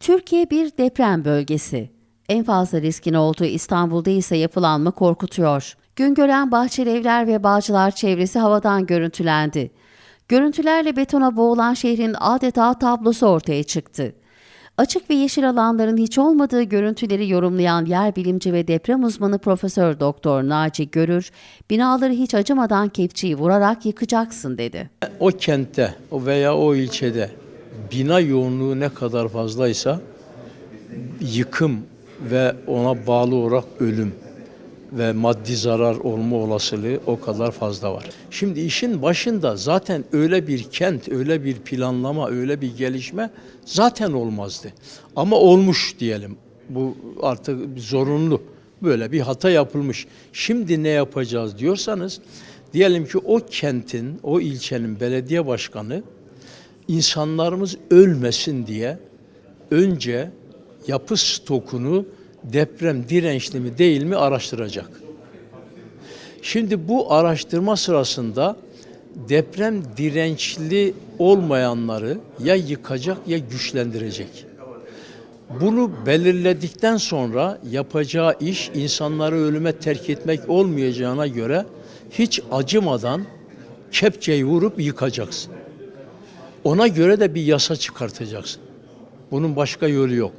Türkiye bir deprem bölgesi. En fazla riskin olduğu İstanbul'da ise yapılanma korkutuyor. Güngören Bahçelievler ve Bağcılar çevresi havadan görüntülendi. Görüntülerle betona boğulan şehrin adeta tablosu ortaya çıktı. Açık ve yeşil alanların hiç olmadığı görüntüleri yorumlayan yer bilimci ve deprem uzmanı Profesör Doktor Naci Görür, binaları hiç acımadan kepçeyi vurarak yıkacaksın dedi. O kentte veya o ilçede bina yoğunluğu ne kadar fazlaysa yıkım ve ona bağlı olarak ölüm ve maddi zarar olma olasılığı o kadar fazla var. Şimdi işin başında zaten öyle bir kent, öyle bir planlama, öyle bir gelişme zaten olmazdı. Ama olmuş diyelim. Bu artık zorunlu. Böyle bir hata yapılmış. Şimdi ne yapacağız diyorsanız diyelim ki o kentin, o ilçenin belediye başkanı insanlarımız ölmesin diye önce yapı stokunu deprem dirençli mi değil mi araştıracak. Şimdi bu araştırma sırasında deprem dirençli olmayanları ya yıkacak ya güçlendirecek. Bunu belirledikten sonra yapacağı iş insanları ölüme terk etmek olmayacağına göre hiç acımadan kepçeyi vurup yıkacaksın. Ona göre de bir yasa çıkartacaksın. Bunun başka yolu yok.